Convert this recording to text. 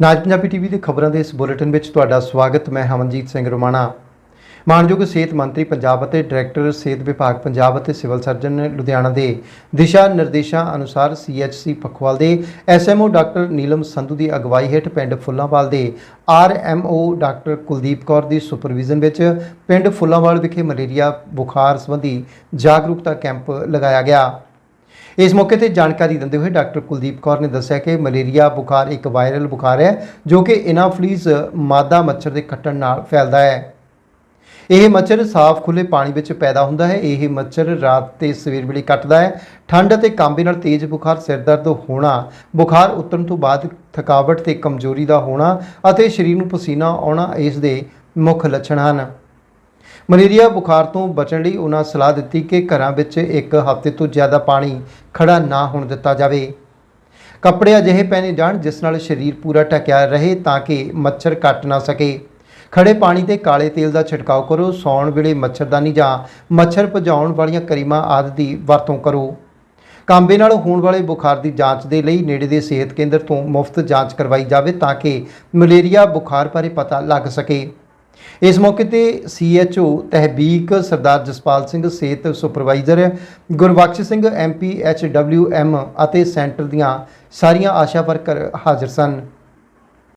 ਨਾਜ Punjabi TV ਦੇ ਖਬਰਾਂ ਦੇ ਇਸ ਬੁਲੇਟਿਨ ਵਿੱਚ ਤੁਹਾਡਾ ਸਵਾਗਤ, ਮੈਂ ਹਮਨਜੀਤ ਸਿੰਘ ਰੋਮਾਣਾ। ਮਾਨਯੋਗ ਸਿਹਤ ਮੰਤਰੀ ਪੰਜਾਬ ਅਤੇ ਡਾਇਰੈਕਟਰ ਸਿਹਤ ਵਿਭਾਗ ਪੰਜਾਬ ਅਤੇ ਸਿਵਲ ਸਰਜਨ ਲੁਧਿਆਣਾ ਦੇ ਦਿਸ਼ਾ ਨਿਰਦੇਸ਼ਾਂ ਅਨੁਸਾਰ ਸੀਐਚਸੀ ਪਖਵਾਲ ਦੇ ਐਸਐਮਓ ਡਾਕਟਰ ਨੀਲਮ ਸੰਧੂ ਦੀ ਅਗਵਾਈ ਹੇਠ ਪਿੰਡ ਫੁੱਲਾਂਵਾਲ ਦੇ ਆਰਐਮਓ ਡਾਕਟਰ ਕੁਲਦੀਪ ਕੌਰ ਦੀ ਸੁਪਰਵਿਜ਼ਨ ਵਿੱਚ ਪਿੰਡ ਫੁੱਲਾਂਵਾਲ ਵਿਖੇ ਮਲੇਰੀਆ ਬੁਖਾਰ ਸੰਬੰਧੀ ਜਾਗਰੂਕਤਾ ਕੈਂਪ ਲਗਾਇਆ ਗਿਆ। ਇਸ ਮੌਕੇ ਤੇ ਜਾਣਕਾਰੀ ਦਿੰਦੇ ਹੋਏ ਡਾਕਟਰ ਕੁਲਦੀਪ ਕੌਰ ਨੇ ਦੱਸਿਆ ਕਿ ਮਲੇਰੀਆ ਬੁਖਾਰ ਇੱਕ ਵਾਇਰਲ ਬੁਖਾਰ ਹੈ, ਜੋ ਕਿ ਇਨਾਫਲੀਜ਼ ਮਾਦਾ ਮੱਛਰ ਦੇ ਕੱਟਣ ਨਾਲ ਫੈਲਦਾ ਹੈ। ਇਹ ਮੱਛਰ ਸਾਫ਼ ਖੁੱਲੇ ਪਾਣੀ ਵਿੱਚ ਪੈਦਾ ਹੁੰਦਾ ਹੈ। ਇਹ ਮੱਛਰ ਰਾਤ ਤੇ ਸਵੇਰ ਵੇਲੇ ਕੱਟਦਾ ਹੈ। ਠੰਡ ਅਤੇ ਕਾਂਬੇ ਨਾਲ ਤੇਜ਼ ਬੁਖਾਰ ਸਿਰ ਦਰਦ ਹੋਣਾ, ਬੁਖਾਰ ਉਤਰਨ ਤੋਂ ਬਾਅਦ ਥਕਾਵਟ ਤੇ ਕਮਜ਼ੋਰੀ ਦਾ ਹੋਣਾ ਅਤੇ ਸਰੀਰ ਨੂੰ ਪਸੀਨਾ ਆਉਣਾ ਇਸ ਦੇ ਮੁੱਖ ਲੱਛਣ ਹਨ। ਮਲੇਰੀਆ ਬੁਖਾਰ ਤੋਂ ਬਚਣ ਲਈ ਉਹਨਾਂ ਸਲਾਹ ਦਿੱਤੀ ਕਿ ਘਰਾਂ ਵਿੱਚ ਇੱਕ ਹਫ਼ਤੇ ਤੋਂ ਜ਼ਿਆਦਾ ਪਾਣੀ ਖੜਾ ਨਾ ਹੋਣ ਦਿੱਤਾ ਜਾਵੇ। ਕੱਪੜੇ ਅਜਿਹੇ ਪਹਿਨੇ ਜਾਣ ਜਿਸ ਨਾਲ ਸਰੀਰ ਪੂਰਾ ਢਕਿਆ ਰਹੇ ਤਾਂ ਕਿ ਮੱਛਰ ਕੱਟ ਨਾ ਸਕੇ। ਖੜੇ ਪਾਣੀ ਤੇ ਕਾਲੇ ਤੇਲ ਦਾ ਛਿੜਕਾਓ ਕਰੋ, ਸੌਣ ਵੇਲੇ ਮੱਛਰਦਾਨੀ ਜਾਂ ਮੱਛਰ ਭਜਾਉਣ ਵਾਲੀਆਂ ਕਰੀਮਾਂ ਆਦਿ ਦੀ ਵਰਤੋਂ ਕਰੋ। ਕਾਂਬੇ ਨਾਲ ਹੋਣ ਵਾਲੇ ਬੁਖਾਰ ਦੀ ਜਾਂਚ ਦੇ ਲਈ ਨੇੜੇ ਦੇ ਸਿਹਤ ਕੇਂਦਰ ਤੋਂ ਮੁਫਤ ਜਾਂਚ ਕਰਵਾਈ ਜਾਵੇ ਤਾਂ ਕਿ ਮਲੇਰੀਆ ਬੁਖਾਰ ਬਾਰੇ ਪਤਾ ਲੱਗ ਸਕੇ। ਇਸ ਮੌਕੇ ਤੇ ਸੀਐਚਓ ਤਹਿਬੀਕ ਸਰਦਾਰ ਜਸਪਾਲ ਸਿੰਘ ਸਿਹਤ supervisor, Gurbakhsh Singh MP HWM ਅਤੇ ਸੈਂਟਰ ਦੀਆਂ ਸਾਰੀਆਂ ਆਸ਼ਾ ਵਰਕਰ ਹਾਜ਼ਰ ਸਨ।